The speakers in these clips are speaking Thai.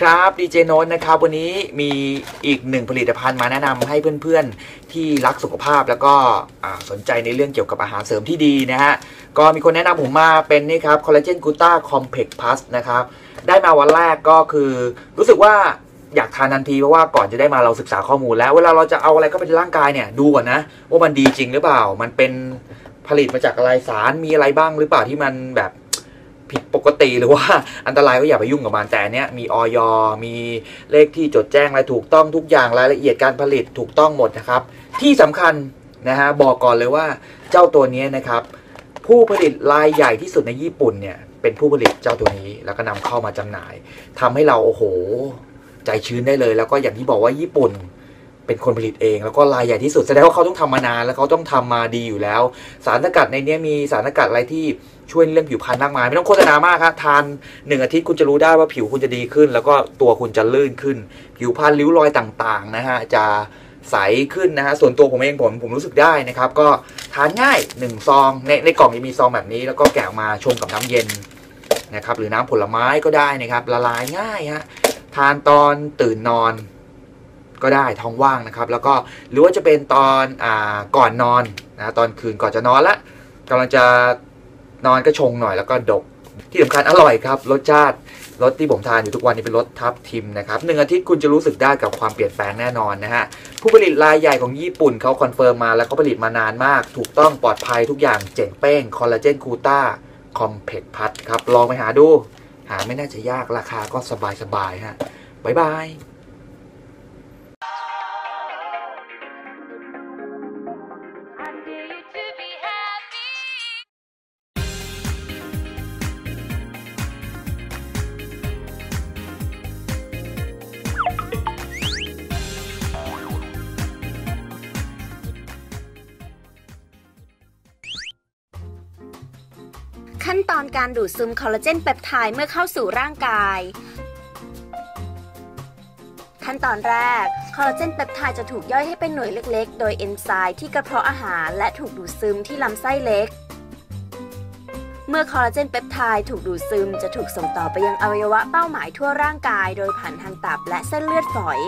ครับดีเจโนนนะครับวันนี้มีอีกหนึ่งผลิตภัณฑ์มาแนะนำให้เพื่อนๆที่รักสุขภาพแล้วก็สนใจในเรื่องเกี่ยวกับอาหารเสริมที่ดีนะฮะก็มีคนแนะนำผมมาเป็นนี่ครับคอลลาเจนกูต้าคอมเพล็กพัสนะครับได้มาวันแรกก็คือรู้สึกว่าอยากทานทันทีเพราะว่าก่อนจะได้มาเราศึกษาข้อมูลแล้ว เวลาเราจะเอาอะไรเข้าไปในร่างกายเนี่ยดูก่อนนะ ว่ามันดีจริงหรือเปล่า มันเป็นผลิตมาจากอะไรสารมีอะไรบ้างหรือเปล่าที่มันแบบ กติหรือว่าอันตรายก็อย่าไปยุ่งกับมันแต่เนี้ยมีออยมีเลขที่จดแจ้งอะไรถูกต้องทุกอย่างรายละเอียดการผลิตถูกต้องหมดนะครับ ที่สำคัญนะฮะบอกก่อนเลยว่าเจ้าตัวนี้นะครับ ผู้ผลิตรายใหญ่ที่สุดในญี่ปุ่นเนี่ยเป็นผู้ผลิตเจ้าตัวนี้แล้วก็นำเข้ามาจำหน่ายทำให้เราโอ้โห ใจชื้นได้เลย แล้วก็อย่างที่บอกว่าญี่ปุ่น เป็นคนผลิตเอง แล้วก็รายใหญ่ที่สุดแสดงว่าเขาต้องทำมานานแล้วเขาต้องทำมาดีอยู่แล้ว สารสกัดในนี้มีสารสกัดอะไรที่ช่วยเรื่องผิวพรรณมากมายไม่ต้องโฆษณามากครับทานหนึ่งอาทิตย์คุณจะรู้ได้ว่าผิวคุณจะดีขึ้น แล้วก็ตัวคุณจะลื่นขึ้น ผิวพรรณริ้วรอยต่างๆนะฮะจะใสขึ้นนะฮะส่วนตัวผมเองผมผมรู้สึกได้นะครับ ก็ทานง่าย1ซองในในกล่องจะมีซองแบบนี้ แล้วก็แกะมาชงกับน้ำเย็นนะครับหรือน้ำผลไม้ก็ได้นะครับละลายง่ายฮะทานตอนตื่นนอน ก็ได้ท้องว่างนะครับ แล้วก็หรือว่าจะเป็นตอนอาก่อนนอนนะตอนคืนก่อนจะนอนละกำลังจะนอนก็ชงหน่อยแล้วก็ดก ที่สำคัญอร่อยครับรสชาติรสที่ผมทานอยู่ทุกวันนี้เป็นรสทับทิมนะครับหนึ่งอาทิตย์คุณจะรู้สึกได้กับความเปลี่ยนแปลงแน่นอนนะฮะผู้ผลิตรายใหญ่ของญี่ปุ่นเขาคอนเฟิร์มมาแล้วเขาผลิตมานานมาก ถูกต้องปลอดภัยทุกอย่างเจ๋งเป้งคอลลาเจนคูต้าคอมเพกพัทครับลองไปหาดู หาไม่น่าจะยากราคาก็สบายๆฮะบ๊ายบาย ตอนการดูดซึมคอลลาเจนเปปไทด์เมื่อเข้าสู่ร่างกาย ขั้นตอนแรก คอลลาเจนเปปไทด์จะถูกย่อยให้เป็นหน่วยเล็ก ๆ โดยเอนไซม์ที่กระเพาะอาหารและถูกดูดซึมที่ลำไส้เล็ก เมื่อคอลลาเจนเปปไทด์ถูกดูดซึมจะถูกส่งต่อไปยังอวัยวะเป้าหมายทั่วร่างกาย โดยผ่านทางตับและเส้นเลือดฝอย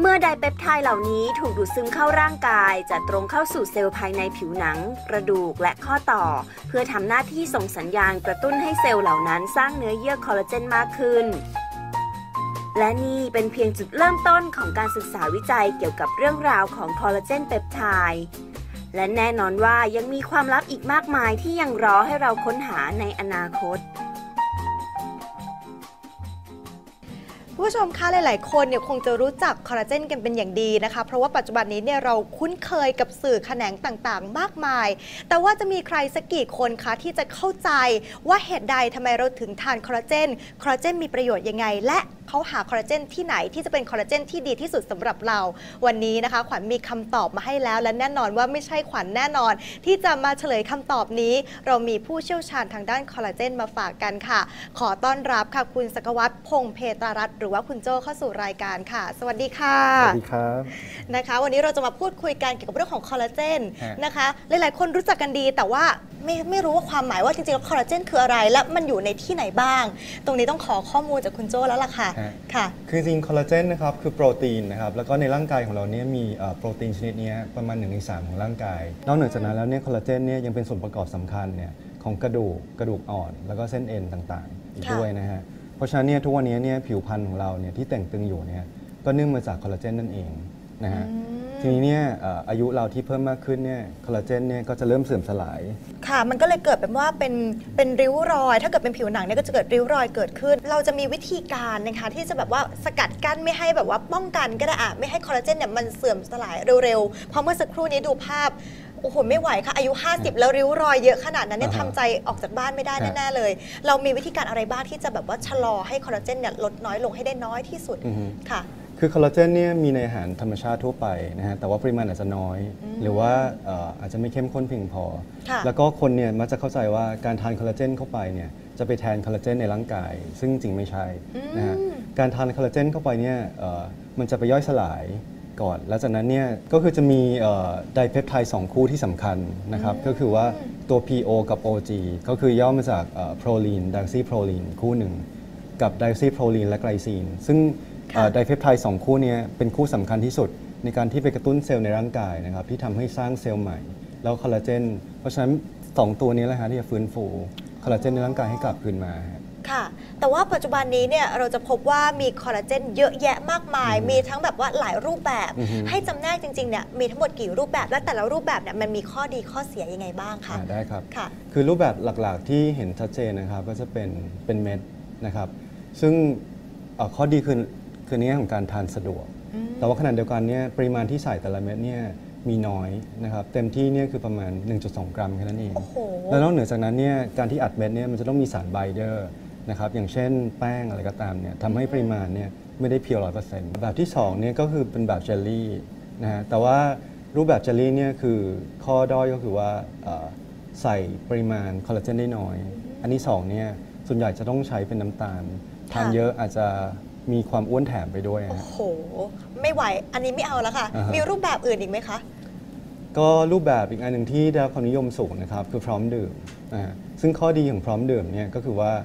เมื่อไดเปปไทด์เหล่านี้ถูกดูดซึมเข้าร่างกาย จะตรงเข้าสู่เซลล์ภายในผิวหนัง กระดูกและข้อต่อ เพื่อทำหน้าที่ส่งสัญญาณกระตุ้นให้เซลล์เหล่านั้นสร้างเนื้อเยื่อคอลลาเจนมากขึ้น และนี่เป็นเพียงจุดเริ่มต้นของการศึกษาวิจัยเกี่ยวกับเรื่องราวของคอลลาเจนเปปไทด์และแน่นอนว่ายังมีความลับอีกมากมายที่ยังรอให้เราค้นหาในอนาคต ผู้ชมคะหลาย ๆ คนเนี่ยคงจะรู้จักคอลลาเจนกันเป็นอย่างดีนะคะ เพราะว่าปัจจุบันนี้เนี่ยเราคุ้นเคยกับสื่อแขนงต่าง ๆ มากมาย แต่ว่าจะมีใครสักกี่คนคะที่จะเข้าใจว่าเหตุใดทำไมเราถึงทานคอลลาเจนคอลลาเจนมีประโยชน์ยังไง และเขาหาคอลลาเจนที่ไหนที่จะเป็นคอลลาเจนที่ดีที่สุดสำหรับเรา วันนี้นะคะ ขวัญมีคำตอบมาให้แล้ว และแน่นอนว่าไม่ใช่ขวัญแน่นอน ที่จะมาเฉลยคำตอบนี้ เรามีผู้เชี่ยวชาญทางด้านคอลลาเจนมาฝากกันค่ะ ขอต้อนรับค่ะคุณสกวัตพงเพตรารัตน์หรือว่าคุณโจเข้าสู่รายการค่ะ สวัสดีค่ะ สวัสดีครับนะคะ วันนี้เราจะมาพูดคุยกันเกี่ยวกับเรื่องของคอลลาเจนฮะนะคะ หลายๆ คนรู้จักกันดี แต่ว่าไม่ไม่รู้ว่าความหมายว่าจริงๆแล้วคอลลาเจนคืออะไร และมันอยู่ในที่ไหนบ้าง ตรงนี้ต้องขอข้อมูลจากคุณโจแล้วล่ะค่ะฮะค่ะ คือจริงๆคอลลาเจนนะครับคือโปรตีนนะครับแล้วก็ในร่างกายของเราเนี่ยมีเอ่อโปรตีนชนิดเนี้ยประมาณ1ใน3ของร่างกายนอกเหนือจากนั้นแล้วเนี่ยคอลลาเจนเนี่ยยังเป็นส่วนประกอบสำคัญเนี่ยของกระดูกกระดูกอ่อน แล้วก็เส้นเอ็นต่างๆ อีกค่ะด้วยนะฮะเพ ราะฉะนั้นเนี่ยทุกวันนี้เนี่ยผิวพรรณของเราเนี่ยที่แต่งตึงอยู่เนี่ยก็เนื่องมาจากคอลลาเจนนั่นเองนะฮะทีนี้เนี่ยเอ่ออายุเราที่เพิ่มมากขึ้นเนี่ยคอลลาเจนเนี่ยก็จะเริ่มเสื่อมสลาย ค่ะ มันก็เลยเกิดเป็นว่าเป็นเป็นริ้วรอย ถ้าเกิดเป็นผิวหนังเนี่ยก็จะเกิดริ้วรอยเกิดขึ้น เราจะมีวิธีการนะคะที่จะแบบว่าสกัดกั้นไม่ให้แบบว่าป้องกันก็ได้อะไม่ให้คอลลาเจนเนี่ยมันเสื่อมสลายเร็วๆเพราะเมื่อสักครู่นี้ดูภาพ โอ้โหไม่ไหวค่ะอายุ 50 แล้วริ้วรอยเยอะขนาดนั้นเนี่ยอ่าฮะทำใจออกจากบ้านไม่ได้ฮะแน่ๆเลย เรามีวิธีการอะไรบ้างที่จะแบบว่าชะลอให้คอลลาเจนเนี่ยลดน้อยลงให้ได้น้อยที่สุดอือฮึ ค่ะ คือคอลลาเจนเนี่ยมีในอาหารธรรมชาติทั่วไปนะฮะแต่ว่าปริมาณอาจจะน้อย หรือว่าเอ่ออาจจะไม่เข้มข้นเพียงพอ ค่ะแล้วก็คนเนี่ยมักจะเข้าใจว่าการทานคอลลาเจนเข้าไปเนี่ยจะไปแทนคอลลาเจนในร่างกาย ซึ่งจริงไม่ใช่นะฮะการทานคอลลาเจนเข้าไปเนี่ยเอ่อมันจะไปย่อยสลาย ก่อน แล้วจากนั้นเนี่ยก็คือจะมีไดเพปไทด์สองคู่ที่สำคัญนะครับ ก็คือว่าตัว PO กับ OG ก็คือย่อมาจากโปรลีนดักซี่โปรลีนคู่หนึ่ง กับไดซีโปรลีนและไกลซีน ซึ่งค่ะไดเพปไทด์สองคู่เนี้เป็นคู่สำคัญที่สุดในการที่ไปกระตุ้นเซลล์ในร่างกายนะครับ ที่ทำให้สร้างเซลล์ใหม่ แล้วคอลลาเจน เพราะฉะนั้น 2 ตัวนี้แหละฮะที่จะฟื้นฟูคอลลาเจนในร่างกายให้กลับคืนมาฮะค่ะ แต่ว่าปัจจุบันนี้เนี่ยเราจะพบว่ามีคอลลาเจนเยอะแยะมากมายอือฮึมีทั้งแบบว่าหลายรูปแบบอือฮึให้จำแนกจริงๆเนี่ยมีทั้งหมดกี่รูปแบบและแต่ละรูปแบบเนี่ยมันมีข้อดีข้อเสียยังไงบ้างคะ อ่าได้ครับ ค่ะ คือรูปแบบหลักๆที่เห็นชัดเจนนะครับ ก็จะเป็นเป็นเม็ดนะครับ ซึ่งเอ่อข้อดีคือคือในแง่ของการทานสะดวก แต่ว่าขณะเดียวกันเนี่ยปริมาณที่ใส่แต่ละเม็ดเนี่ยมีน้อยนะครับเต็มที่เนี่ยคือประมาณ 1.2 กรัมแค่นั้นเอง โอ้โห แล้วนอกเหนือจากนั้นเนี่ยการที่อัดเม็ดเนี่ยมันจะต้องมีสารไบเดอร์ นะครับอย่างเช่นแป้งอะไรก็ตามเนี่ยทำให้ปริมาณเนี่ยไม่ได้เพียวร้อยเปอร์เซ็นต์แบบที่2เนี่ยก็คือเป็นแบบเจลลี่นะฮะแต่ว่ารูปแบบเจลลี่เนี่ยคือข้อด้อยก็คือว่าเอ่อใส่ปริมาณคอลลาเจนได้น้อย อันที่2เนี่ยส่วนใหญ่จะต้องใช้เป็นน้ำตาลทานค่ะเยอะอาจจะมีความอ้วนแถมไปด้วยโอ้ฮะโห ไม่ไหว อันนี้ไม่เอาแล้วค่ะอ่าฮะมีรูปแบบอื่นอีกไหมคะ ก็รูปแบบอีกอันหนึ่งที่ได้รับความนิยมสูงนะครับ คือพร้อมดื่มนะฮะซึ่งข้อดีของพร้อมดื่มเนี่ยก็คือว่าอ่า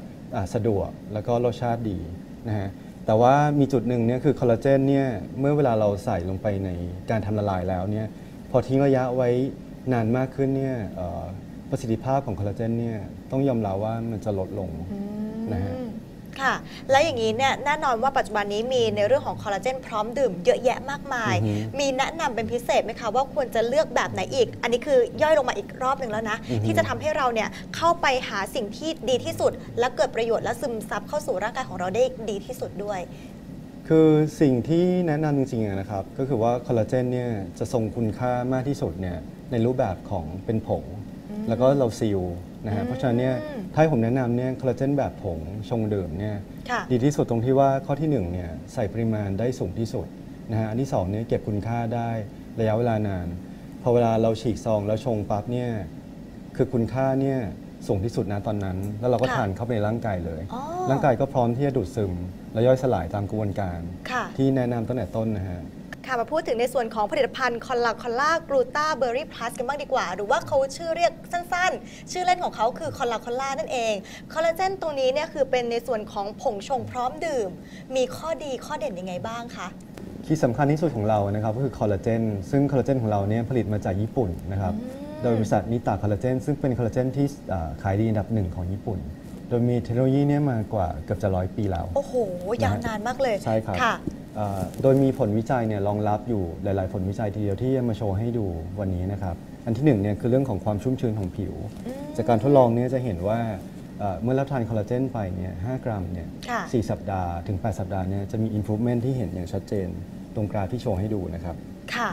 สะดวกแล้วก็รสชาติดีนะฮะแต่ว่ามีจุดหนึ่งเนี่ยคือคอลลาเจนเนี่ยเมื่อเวลาเราใส่ลงไปในการทำละลายแล้วเนี่ยพอทิ้งระยะไว้นานมากขึ้นเนี่ยประสิทธิภาพของคอลลาเจนเนี่ยต้องยอมรับว่ามันจะลดลงนะฮะ ค่ะ และอย่างนี้เนี่ยแน่นอนว่าปัจจุบันนี้มีในเรื่องของคอลลาเจนพร้อมดื่มเยอะแยะมากมายอือฮึมีแนะนำเป็นพิเศษไหมคะว่าควรจะเลือกแบบไหนอีก อันนี้คือย่อยลงมาอีกรอบหนึ่งแล้วนะอือฮึที่จะทำให้เราเนี่ยเข้าไปหาสิ่งที่ดีที่สุด และเกิดประโยชน์และซึมซับเข้าสู่ร่างกายของเราได้ดีที่สุดด้วย คือสิ่งที่แนะนำจริงๆอะนะครับ ก็คือว่าคอลลาเจนเนี่ยจะทรงคุณค่ามากที่สุดเนี่ยในรูปแบบของเป็นผงแล้วก็เราซีล นะฮะเพราะฉะนั้นเนี่ยอืมถ้าให้ผมแนะนำเนี่ยคอลลาเจนแบบผงชงดื่มเนี่ยค่ะ ดีที่สุดตรงที่ว่าข้อที่1เนี่ยใส่ปริมาณได้สูงที่สุดนะฮะอันที่2เนี่ยเก็บคุณค่าได้ระยะเวลานานพอเวลาเราฉีกซองแล้วชงปั๊บเนี่ยคือคุณค่าเนี่ยสูงที่สุดนะตอนนั้น แล้วเราก็ค่ะทานเข้าไปในร่างกายเลย อ๋อร่างกายก็พร้อมที่จะดูดซึม และย่อยสลายตามกระบวนการ ค่ะ ที่แนะนำตั้งแต่ต้นนะฮะ ค่ะมาพูดถึงในส่วนของผลิตภัณฑ์คอลลาคอลลากลูตาเบอร์รี่พลัสกันบ้างดีกว่า หรือว่าเขาชื่อเรียกสั้นๆ ชื่อเล่นของเขาคือคอลลาคอลลานั่นเอง คอลลาเจนตรงนี้เนี่ยคือเป็นในส่วนของผงชงพร้อมดื่ม มีข้อดีข้อเด่นยังไงบ้างคะที่สำคัญที่สุดของเรานะครับก็คือคอลลาเจนซึ่งคอลลาเจนของเราเนี่ยผลิตมาจากญี่ปุ่นนะครับโดยบริษัทนิตาคอลลาเจนซึ่งเป็นคอลลาเจนที่อ่าขายดีอันดับหนึ่งของญี่ปุ่น โดยมีเทคโนโลยีเนี่ยมากว่าเกือบจะร้อยปีแล้ว โอ้โห ยาวนานมากเลย ใช่ครับค่ะ เอ่อโดยมีผลวิจัยเนี่ยรองรับอยู่หลาย ๆ ผลวิจัยทีเดียวที่จะมาโชว์ให้ดูวันนี้นะครับ อันที่หนึ่งเนี่ยคือเรื่องของความชุ่มชื้นของผิวจากการทดลองเนี่ยจะเห็นว่าเอ่อเมื่อรับทานคอลลาเจนไปเนี่ย5กรัมเนี่ยค่ะ สี่สัปดาห์ถึง 8 สัปดาห์เนี่ยจะมี improvement ที่เห็นอย่างชัดเจน ตรงกราฟที่โชว์ให้ดูนะครับ ค่ะ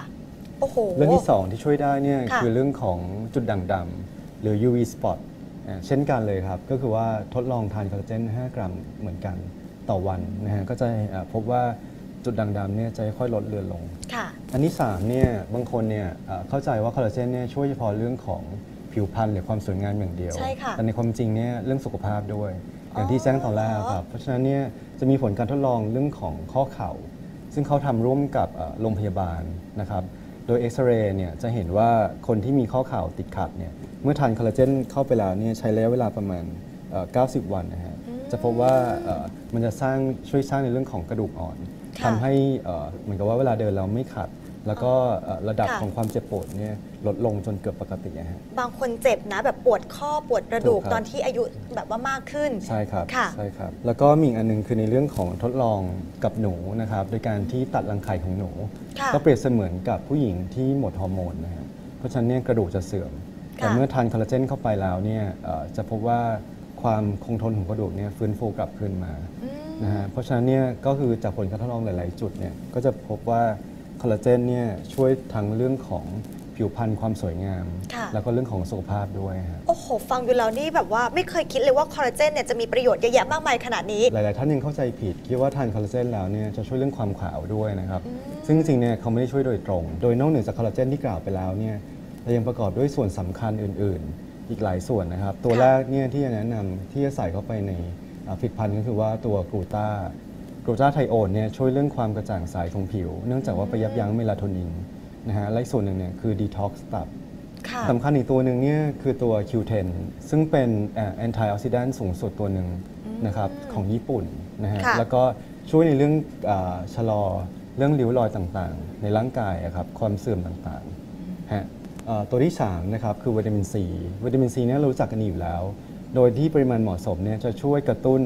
โอ้โห เรื่องที่ 2 ที่ช่วยได้เนี่ยค่ะ คือเรื่องของจุดด่างดำหรือ UV spot อ่า เช่นกันเลยครับ ก็คือว่าทดลองทานคอลลาเจน 5 กรัมเหมือนกันต่อวันนะฮะก็จะอ่าพบว่าจุดด่างดำเนี่ยจะค่อยๆลดเลือนลงค่ะอันที่3เนี่ยบางคนเนี่ยเอ่อเข้าใจว่าคอลลาเจนเนี่ยช่วยเฉพาะเรื่องของผิวพรรณหรือความสวยงามอย่างเดียวใช่ค่ะแต่ในความจริงเนี่ยเรื่องสุขภาพด้วย อย่างที่แจ้งตอนแรกครับ เพราะฉะนั้นเนี่ยจะมีผลการทดลองเรื่องของข้อเข่า ซึ่งเขาทำร่วมกับเอ่อโรงพยาบาลนะครับ โดยเอ็กซเรย์เนี่ยจะเห็นว่าคนที่มีข้อเข่าติดขัดเนี่ยเมื่อทานคอลลาเจนเข้าไปแล้วเนี่ยใช้ระยะเวลาประมาณเอ่อ90 วันนะฮะจะพบว่าเอ่อมันจะสร้างช่วยสร้างในเรื่องของกระดูกอ่อนค่ะทำให้เอ่อเหมือนกับว่าเวลาเดินเราไม่ขัด แล้วก็เอ่อระดับค่ะของความเจ็บปวดเนี่ยลดลงจนเกือบปกติอะฮะบางคนเจ็บนะแบบปวดข้อปวดกระดูกถูกครับตอนที่อายุแบบว่ามากขึ้น ใช่ครับค่ะใช่ครับ แล้วก็มีอีกอันหนึงคือในเรื่องของทดลองกับหนูนะครับโดยการที่ตัดรังไข่ของหนูค่ะก็เปรียบเสมือนกับผู้หญิงที่หมดฮอร์โมนนะฮะเพราะฉะนั้นเนี่ยกระดูกจะเสื่อม แต่ค่ะเมื่อทานคอลลาเจนเข้าไปแล้วเนี่ยเอ่อจะพบว่าความคงทนของกระดูกเนี่ยฟื้นฟูกลับคืนมานะฮะเพราะฉะนั้นเนี่ยก็คือจากผลการทดลองหลาย ๆ จุดเนี่ยก็จะพบว่าคอ ลลาเจนเนี่ยช่วยทั้งเรื่องของผิวพรรณความสวยงาม ค่ะ แล้วก็เรื่องของสุขภาพด้วยฮะโอ้โห ฟังดูแล้วนี่แบบว่าไม่เคยคิดเลยว่าคอลลาเจนเนี่ยจะมีประโยชน์เยอะแยะมากมายขนาดนี้ หลาย ๆ ท่านยังเข้าใจผิด คิดว่าทานคอลลาเจนแล้วเนี่ยจะช่วยเรื่องความขาวด้วยนะครับ ซึ่งจริง ๆ เนี่ยเขาไม่ได้ช่วยโดยตรง โดยนอกเหนือจากคอลลาเจนที่กล่าวไปแล้วเนี่ยเรายังประกอบด้วยส่วนสำคัญอื่น ๆ อีกหลายส่วนนะครับ ตัวค่ะ แรกเนี่ยที่จะแนะนำที่จะใส่เข้าไปในอ่าผลิตภัณฑ์ก็คือว่าตัวกลูตา กลูตาไทโอนเนี่ยช่วยเรื่องความกระจ่างใสของผิว เนื่องจากว่าไปยับยั้งเมลาโทนินนะฮะและอีกส่วนหนึ่งเนี่ยคือดีท็อกซ์ตับค่ะสำคัญอีกตัวหนึ่งเนี่ยคือตัว Q10 ซึ่งเป็นแอนตี้ออกซิแดนต์สูงสุดตัวหนึ่งนะครับของญี่ปุ่นนะฮะค่ะแล้วก็ช่วยในเรื่องอาชะลอเรื่องริ้วรอยต่างๆ ในร่างกายอะครับความเสื่อมต่างๆฮะเอ่อตัวที่3นะครับคือวิตามินซีวิตามินซีเนี่ยเรารู้จักกันดีอยู่แล้ว โดยที่ปริมาณเหมาะสมเนี่ยจะช่วยกระตุ้น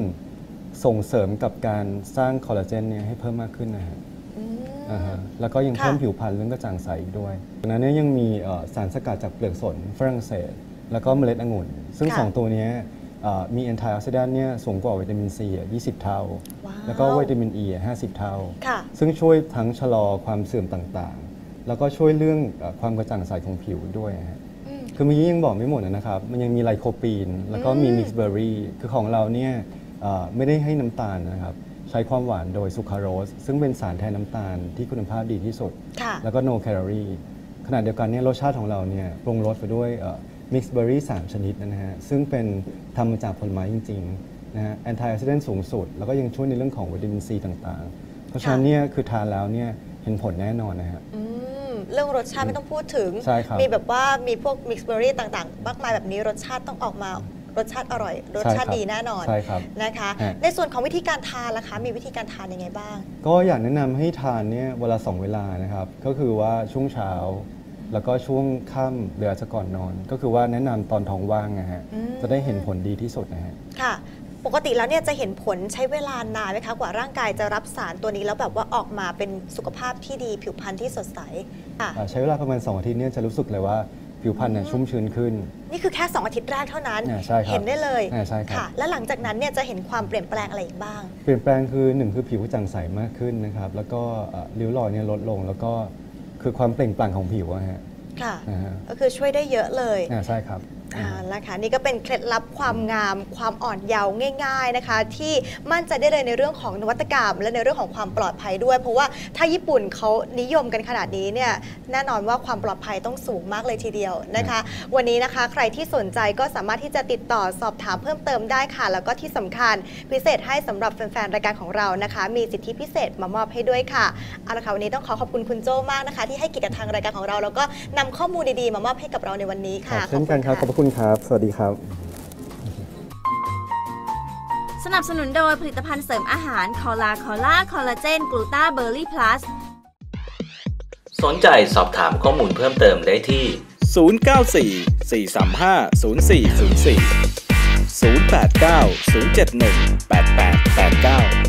ส่งเสริมกับการสร้างคอลลาเจนเนี่ยให้เพิ่มมากขึ้นนะฮะอืมอ่าฮะแล้วก็ยังค่ะเพิ่มผิวพรรณเรื่องกระจ่างใสอีกด้วยดังนั้นเนี่ยยังมีเอ่อสารสกัดจากเปลือกสนฝรั่งเศส แล้วก็เมล็ดองุ่น ซึ่ง ค่ะสองตัวเนี้ยเอ่อมีแอนตี้ออกซิแดนต์เนี่ยสูงกว่าวิตามินซีอะ20 เท่า ว้าวแล้วก็วิตามินอ e ีอะ50 เท่า ค่ะ ซึ่งช่วยทั้งชะลอความเสื่อมต่างๆ แล้วก็ช่วยเรื่องเอ่อความกระจ่างใสของผิวด้วยฮะ อืม คือเมื่อกี้ยังบอกไม่หมดนะครับ มันยังมีไลโคปีน แล้วก็มีอืม มิกซ์เบอร์รี่ คือของเราเนี่ยเอ่อ ไม่ได้ให้น้ำตาลนะครับ ใช้ความหวานโดยซูคราโรส ซึ่งเป็นสารแทนน้ำตาลที่คุณภาพดีที่สุดค่ะแล้วก็ no calorie ขณะเดียวกันเนี่ยรสชาติของเราเนี่ยปรุงรสไปด้วยมิกซ์เบอร์รี่สามชนิดนะฮะซึ่งเป็นทำมาจากผลไม้จริงๆนะฮะแอนตี้ออกซิแดนต์สูงสุด แล้วก็ยังช่วยในเรื่องของวิตามินซีต่างๆ เพราะฉะนั้นเนี่ยคือทานแล้วเนี่ยเห็นผลแน่นอนนะฮะอืมเรื่องรสชาติไม่ต้องพูดถึงใช่ครับมีแบบว่ามีพวกมิกซ์เบอร์รี่ต่างๆ มากมายแบบนี้รสชาติต้องออกมา รสชาติอร่อย รสชาติใช่ครับดีแน่นอนใช่ครับนะคะฮะในส่วนของวิธีการทานล่ะคะ มีวิธีการทานยังไงบ้าง ก็อยากแนะนำให้ทานเนี่ยเวลาสองเวลานะครับ ก็คือว่าช่วงเช้า แล้วก็ช่วงค่ำหรืออาจจะก่อนนอน ก็คือว่าแนะนำตอนท้องว่างนะฮะอืมจะได้เห็นผลดีที่สุดนะฮะค่ะปกติแล้วเนี่ยจะเห็นผลใช้เวลานานไหมคะกว่าร่างกายจะรับสารตัวนี้แล้วแบบว่าออกมาเป็นสุขภาพที่ดีผิวพรรณที่สดใสค่ะอ่าใช้เวลาประมาณ 2 อาทิตย์เนี่ยจะรู้สึกเลยว่า ผิวพรรณเนี่ยชุ่มชื้นขึ้น นี่คือแค่ 2 อาทิตย์แรกเท่านั้นอ่าใช่ครับเห็นได้เลยอ่าใช่ครับค่ะ และหลังจากนั้นเนี่ยจะเห็นความเปลี่ยนแปลงอะไรอีกบ้าง เปลี่ยนแปลงคือหนึ่งคือผิวกระจ่างใสมากขึ้นนะครับ แล้วก็เอ่อริ้วรอยเนี่ยลดลง แล้วก็คือความเปล่งปลั่งของผิวอะฮะ ค่ะนะฮะก็คือช่วยได้เยอะเลยอ่าใช่ครับ อ่านะคะนี่ก็เป็นเคล็ดลับความงาม ความอ่อนเยาว์ง่าย ๆนะคะ ที่มั่นใจได้เลยในเรื่องของนวัตกรรม และในเรื่องของความปลอดภัยด้วย เพราะว่าถ้าญี่ปุ่นเขานิยมกันขนาดนี้เนี่ยแน่นอนว่าความปลอดภัยต้องสูงมากเลยทีเดียวนะคะ วันนี้นะคะใครที่สนใจก็สามารถที่จะติดต่อสอบถามเพิ่มเติมได้ค่ะ แล้วก็ที่สำคัญพิเศษให้สำหรับแฟนๆรายการของเรานะคะ มีสิทธิพิเศษมามอบให้ด้วยค่ะเอาละค่ะวันนี้ต้องขอขอบคุณคุณโจ้มากนะคะ ที่ให้เกียรติกับทางรายการของเรา แล้วก็นำข้อมูลดีๆมามอบให้กับเราในวันนี้ค่ะเช่นกันครับขอบพระคุณครับ สวัสดีครับ สนับสนุนโดยผลิตภัณฑ์เสริมอาหารคอลาคอล่าคอลลาเจนกลูตาเบอร์รี่พลัสสนใจสอบถามข้อมูลเพิ่มเติมได้ที่ 094 435 0404 089 071 8889